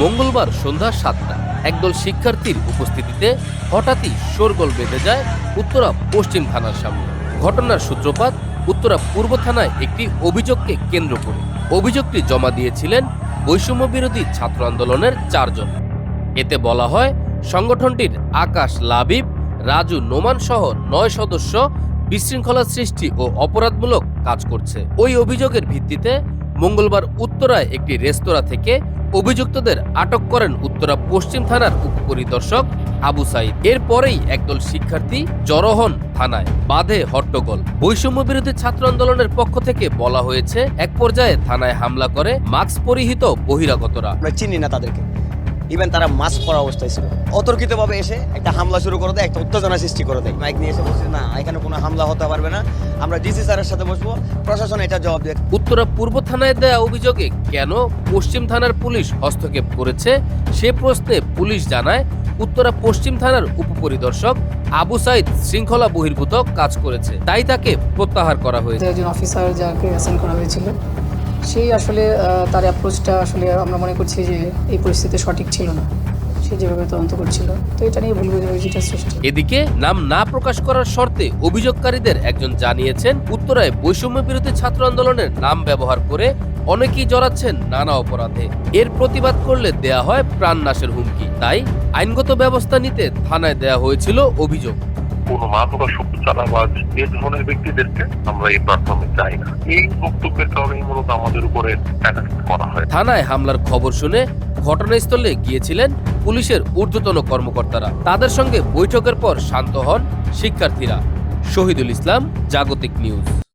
মঙ্গলবার সন্ধ্যা সাতটা, একদল শিক্ষার্থীর উপস্থিতিতে হঠাৎই শোরগোল বেঁধে যায় উত্তরা পশ্চিম থানার সামনে। ঘটনার সূত্রপাত উত্তরা পূর্ব থানায় একটি অভিযোগকে কেন্দ্র করে। অভিযোগটি জমা দিয়েছিলেন বৈষম্য বিরোধী ছাত্র আন্দোলনের চারজন। এতে বলা হয়, সংগঠনটির আকাশ লাবিব, রাজু নোমান সহ নয় সদস্য বিশৃঙ্খলা সৃষ্টি ও অপরাধমূলক কাজ করছে। ওই অভিযোগের ভিত্তিতে মঙ্গলবার উত্তরায় একটি রেস্তোরাঁ থেকে অভিযুক্তদের আটক করেন উত্তরা পশ্চিম থানার উপপরিদর্শক আবু সাইদ। এরপরেই একদল শিক্ষার্থী জড়ো হন থানায়, বাধে হট্টগোল। বৈষম্য বিরোধী ছাত্র আন্দোলনের পক্ষ থেকে বলা হয়েছে, এক পর্যায়ে থানায় হামলা করে মাস্ক পরিহিত বহিরাগতরা। চিনি না তাদেরকে। ইভেন তারা মাস্ক পরা অবস্থায় ছিল। অতর্কিতভাবে এসে একটা হামলা শুরু করে দেয় একটা উত্তেজনা সৃষ্টি করে দেয়। মাইক নিয়ে এসে বলছে না এখানে কোনো হামলা হতে পারবে না। আমরা ডিসি স্যারের সাথে বসবো। প্রশাসন এটা জবাব দেয় উত্তরা পূর্ব থানায় দেয়া অভিযোগে কেন পশ্চিম থানার পুলিশ হস্তক্ষেপ করেছে সে প্রশ্নে পুলিশ জানায় উত্তরা পশ্চিম থানার উপপরিদর্শক আবু সাইদ শৃঙ্খলা বহির্ভূত কাজ করেছে। তাই তাকে প্রত্যাহার করা হয়েছে। একজন অফিসার যাকে অ্যাসাইন করা হয়েছিল। সেই আসলে তার অ্যাপ্রোচটা আসলে আমরা মনে করছি যে এই পরিস্থিতি সঠিক ছিল না। সে যেভাবে তদন্ত করছিল, তো এটা নিয়ে ভুল এদিকে নাম না প্রকাশ করার শর্তে অভিযোগকারীদের একজন জানিয়েছেন, উত্তরায় বৈষম্য বিরোধী ছাত্র আন্দোলনের নাম ব্যবহার করে অনেকেই জড়াচ্ছেন নানা অপরাধে। এর প্রতিবাদ করলে দেয়া হয় প্রাণনাশের হুমকি। তাই আইনগত ব্যবস্থা নিতে থানায় দেয়া হয়েছিল অভিযোগ। কোন মাদকাসক্ত চালাবাজ এ ধরনের ব্যক্তিদেরকে আমরা এই প্ল্যাটফর্মে চাই না। এই বক্তব্যের কারণে মূলত আমাদের উপরে করা হয়। থানায় হামলার খবর শুনে ঘটনাস্থলে গিয়েছিলেন পুলিশের ঊর্ধ্বতন কর্মকর্তারা। তাদের সঙ্গে বৈঠকের পর শান্ত হন শিক্ষার্থীরা। শহীদুল ইসলাম, জাগতিক নিউজ।